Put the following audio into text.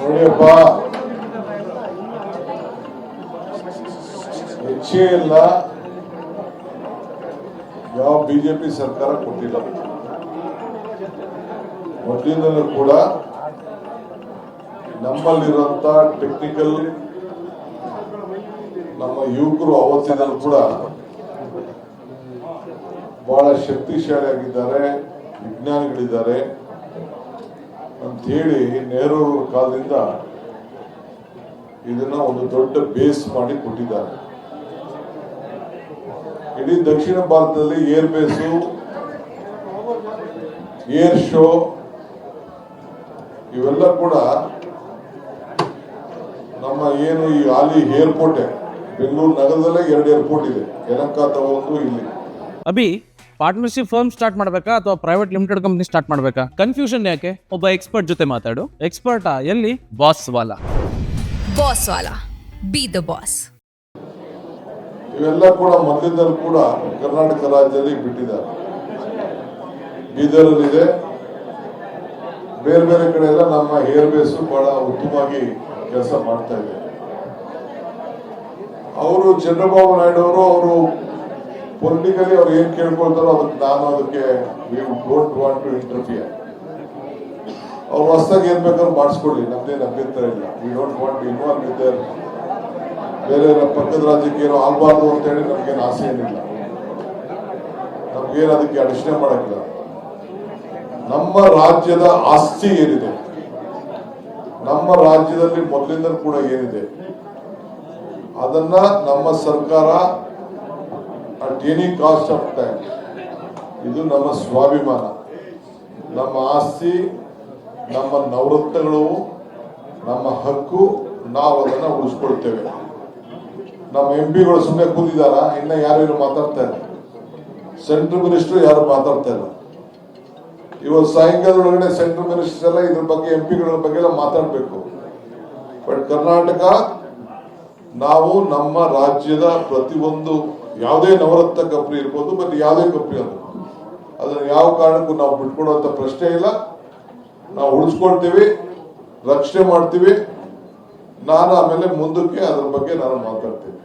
ನೋಡಿಯಪ್ಪ ಹೆಚ್ಚೇ ಇಲ್ಲ ಯಾವ ಬಿಜೆಪಿ ಸರ್ಕಾರ ಕೊಟ್ಟಿಲ್ಲ. ಮೊದಲಿಂದಲೂ ಕೂಡ ನಮ್ಮಲ್ಲಿರುವಂತ ಟೆಕ್ನಿಕಲ್ ನಮ್ಮ ಯುವಕರು ಅವತ್ತಿನಲ್ಲೂ ಕೂಡ ಬಹಳ ಶಕ್ತಿಶಾಲಿಯಾಗಿದ್ದಾರೆ, ವಿಜ್ಞಾನಿಗಳಿದ್ದಾರೆ. ಅಂತ ಹೇಳಿ ನೆಹರು ಕಾಲದಿಂದ ಇದನ್ನ ಒಂದು ದೊಡ್ಡ ಬೇಸ್ ಮಾಡಿ ಕೊಟ್ಟಿದ್ದಾರೆ. ಇಡೀ ದಕ್ಷಿಣ ಭಾರತದಲ್ಲಿ ಏರ್ ಬೇಸು, ಏರ್ ಶೋ, ಇವೆಲ್ಲ ಕೂಡ ನಮ್ಮ ಏನು ಈ ಹಾಲಿ ಏರ್ಪೋರ್ಟ್, ಬೆಂಗಳೂರು ನಗರದಲ್ಲೇ ಎರಡು ಏರ್ಪೋರ್ಟ್ ಇದೆ. ಅಥವಾ ಒಂದು ಇಲ್ಲಿ. ಅಭಿ ಪಾರ್ಟ್ನರ್ಶಿಪ್ ಫರ್ಮ್ ಸ್ಟಾರ್ಟ್ ಮಾಡಬೇಕಾ ಅಥವಾ ಪ್ರೈವೇಟ್ ಲಿಮಿಟೆಡ್ ಕಂಪನಿ ಸ್ಟಾರ್ಟ್ ಮಾಡಬೇಕಾ? ಕನ್ಫ್ಯೂಷನ್ ಯಾಕೆ? ಒಬ್ಬ ಎಕ್ಸ್ಪರ್ಟ್ ಜೊತೆ ಮಾತಾಡು. ಎಕ್ಸ್ಪರ್ಟಾ ಎಲ್ಲಿ? Boss Wallah. Boss Wallah. Be the boss ಇವೆಲ್ಲ ಕೂಡ ಮೊದಲಿಂದಲೂ ಕೂಡ ಕರ್ನಾಟಕ ರಾಜ್ಯದಲ್ಲಿ ಬಿಟ್ಟಿದ್ದಾರೆ ಬೀದರಲ್ಲಿದೆ. ಬೇರೆ ಬೇರೆ ಕಡೆ ಎಲ್ಲ ನಮ್ಮ ಏರ್ ಬೇಸ್ ಬಹಳ ಉತ್ತಮವಾಗಿ ಕೆಲಸ ಮಾಡ್ತಾ ಇದೆ. ಅವರು ಚಂದ್ರಬಾಬು ನಾಯ್ಡು ಅವರು ಅವರು ಪೊಲಿಟಿಕಲಿ ಅವ್ರು ಏನ್ ಕೇಳ್ಕೊಳ್ತಾರೋ ಅದಕ್ಕೆ ನಾನು ಅದಕ್ಕೆ ಡೋಂಟ್ ವಾಂಟ್ ಟು ಇಂಟರ್ಫಿಯರ್ ಅವ್ರು ಹೊಸದಾಗಿ ಏನ್ ಬೇಕಾದ್ರೂ ಮಾಡಿಸ್ಕೊಳ್ಳಿ, ನಮ್ದೇ ಅಭ್ಯಂತರ ಇಲ್ಲ. We don't want to involve with ಬೇರೆ ನಮ್ಮ ಪಕ್ಕದ ರಾಜ್ಯಕ್ಕೆ ಏನೋ ಆಗ್ಬಾರ್ದು ಅಂತ ಹೇಳಿ ನಮ್ಗೇನು ಆಸೆ ಏನಿಲ್ಲ. ನಮ್ಗೇನು ಅದಕ್ಕೆ ಅಡಚಣೆ ಮಾಡಕ್ಕಿಲ್ಲ. ನಮ್ಮ ರಾಜ್ಯದ ಆಸ್ತಿ ಏನಿದೆ? ನಮ್ಮ ರಾಜ್ಯದಲ್ಲಿ ಮೊದಲಿಂದ ಕೂಡ ಏನಿದೆ? ಅದನ್ನ ನಮ್ಮ ಸರ್ಕಾರ at any cost of time ಇದು ನಮ್ಮ ಸ್ವಾಭಿಮಾನ. ನಮ್ಮ ಆಸ್ತಿ, ನಮ್ಮ ನವೃತ್ತಗಳು ನಮ್ಮ ಹಕ್ಕು, ನಾವು ಅದನ್ನ ಉಳಿಸ್ಕೊಳ್ತೇವೆ. ನಮ್ಮ ಎಂ ಪಿಗಳು ಸುಮ್ಮನೆ ಕೂತಿದಾರ ಇನ್ನ ಯಾರು ಮಾತಾಡ್ತಾ ಇಲ್ಲ. ಸೆಂಟ್ರಲ್ ಮಿನಿಸ್ಟರ್ ಯಾರು ಮಾತಾಡ್ತಾ ಇಲ್ಲ. ಇವತ್ತು ಸಾಯಂಕಾಲ ಒಳಗಡೆ ಸೆಂಟ್ರಲ್ ಮಿನಿಸ್ಟರ್ ಎಲ್ಲ ಇದ್ರ ಬಗ್ಗೆ ಎಂ ಪಿಗಳ ಬಗ್ಗೆ ಎಲ್ಲ ಮಾತಾಡ್ಬೇಕು. ಬಟ್ ಕರ್ನಾಟಕ ನಾವು ನಮ್ಮ ರಾಜ್ಯದ ಪ್ರತಿಯೊಂದು ಯಾವುದೇ ನವರತ್ನ ಕಂಪ್ನಿ ಇರ್ಬೋದು ಬಟ್ ಯಾವುದೇ ಕಂಪ್ನಿ ಅದು ಅದನ್ನು ಯಾವ ಕಾರಣಕ್ಕೂ ನಾವು ಬಿಟ್ಕೊಡುವಂತ ಪ್ರಶ್ನೆ ಇಲ್ಲ. ನಾವು ಉಳಿಸ್ಕೊಳ್ತೀವಿ, ರಕ್ಷಣೆ ಮಾಡ್ತೀವಿ. ನಾನು ಆಮೇಲೆ ಮುಂದಕ್ಕೆ ಅದ್ರ ಬಗ್ಗೆ ನಾನು ಮಾತಾಡ್ತೀನಿ.